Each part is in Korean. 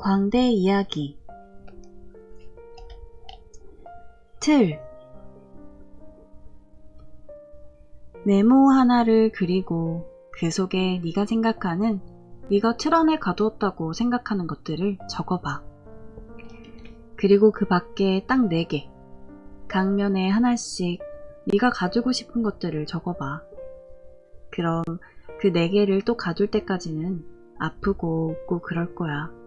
광대 이야기 틀 네모 하나를 그리고 그 속에 네가 생각하는 네가 틀 안에 가두었다고 생각하는 것들을 적어봐. 그리고 그 밖에 딱네 개, 각면에 하나씩 네가 가지고 싶은 것들을 적어봐. 그럼 그네 개를 또 가둘 때까지는 아프고 웃고 그럴 거야.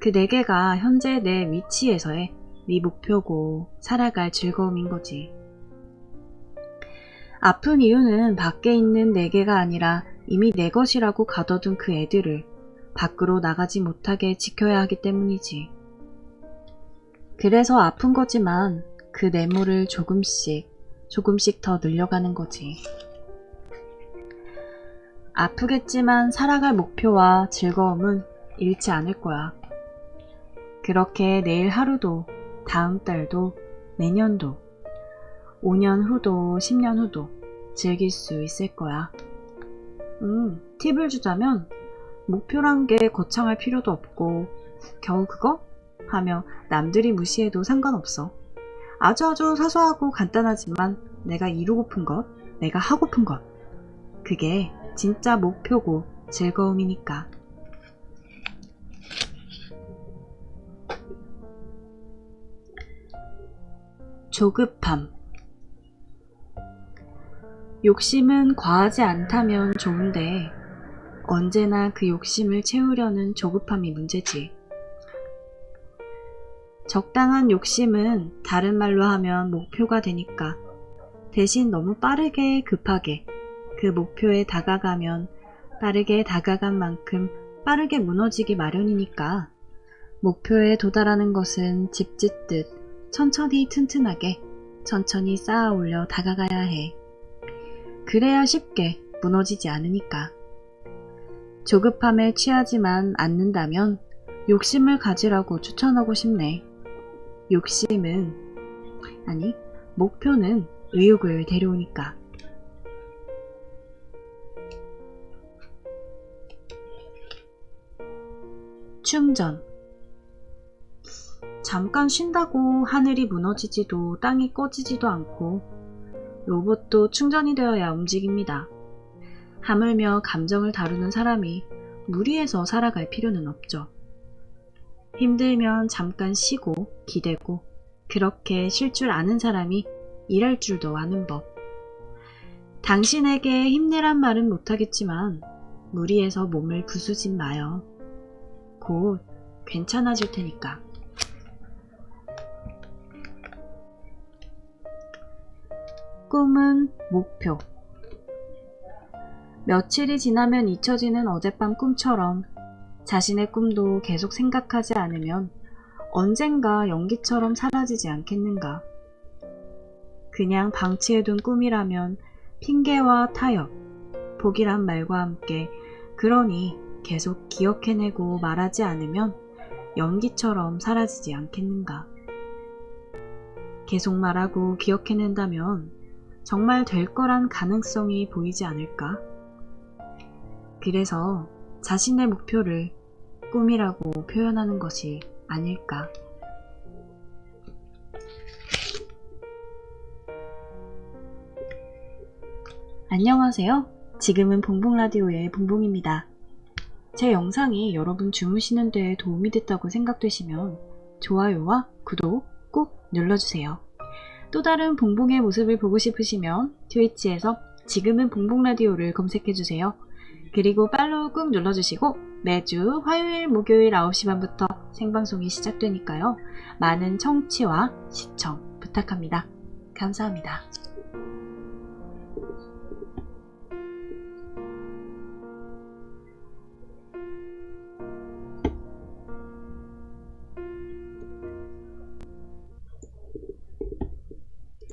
그 네 개가 현재 내 위치에서의 네 목표고 살아갈 즐거움인 거지. 아픈 이유는 밖에 있는 네 개가 아니라 이미 내 것이라고 가둬둔 그 애들을 밖으로 나가지 못하게 지켜야 하기 때문이지. 그래서 아픈 거지만 그 네모를 조금씩, 조금씩 더 늘려가는 거지. 아프겠지만 살아갈 목표와 즐거움은 잃지 않을 거야. 그렇게 내일 하루도, 다음 달도, 내년도, 5년 후도, 10년 후도 즐길 수 있을 거야. 음, 팁을 주자면, 목표란 게 거창할 필요도 없고, 겨우 그거? 하며 남들이 무시해도 상관없어. 아주 아주 사소하고 간단하지만 내가 이루고픈 것, 내가 하고픈 것. 그게 진짜 목표고 즐거움이니까. 조급함. 욕심은 과하지 않다면 좋은데 언제나 그 욕심을 채우려는 조급함이 문제지. 적당한 욕심은 다른 말로 하면 목표가 되니까 대신 너무 빠르게 급하게 그 목표에 다가가면 빠르게 다가간 만큼 빠르게 무너지기 마련이니까 목표에 도달하는 것은 집 짓듯 천천히 튼튼하게 천천히 쌓아 올려 다가가야 해. 그래야 쉽게 무너지지 않으니까. 조급함에 취하지만 않는다면 욕심을 가지라고 추천하고 싶네. 욕심은, 아니, 목표는 의욕을 데려오니까. 충전. 잠깐 쉰다고 하늘이 무너지지도 땅이 꺼지지도 않고 로봇도 충전이 되어야 움직입니다. 하물며 감정을 다루는 사람이 무리해서 살아갈 필요는 없죠. 힘들면 잠깐 쉬고 기대고 그렇게 쉴 줄 아는 사람이 일할 줄도 아는 법. 당신에게 힘내란 말은 못하겠지만 무리해서 몸을 부수진 마요. 곧 괜찮아질 테니까. 꿈은 목표. 며칠이 지나면 잊혀지는 어젯밤 꿈처럼 자신의 꿈도 계속 생각하지 않으면 언젠가 연기처럼 사라지지 않겠는가. 그냥 방치해둔 꿈이라면 핑계와 타협, 복이란 말과 함께 그러니 계속 기억해내고 말하지 않으면 연기처럼 사라지지 않겠는가. 계속 말하고 기억해낸다면 정말 될 거란 가능성이 보이지 않을까? 그래서 자신의 목표를 꿈이라고 표현하는 것이 아닐까. 안녕하세요. 지금은 봉봉라디오의 봉봉입니다. 제 영상이 여러분 주무시는 데에 도움이 됐다고 생각되시면 좋아요와 구독 꼭 눌러주세요. 또 다른 봉봉의 모습을 보고 싶으시면 트위치에서 지금은 봉봉 라디오를 검색해 주세요. 그리고 팔로우 꾹 눌러주시고 매주 화요일, 목요일 9시 반부터 생방송이 시작되니까요. 많은 청취와 시청 부탁합니다. 감사합니다.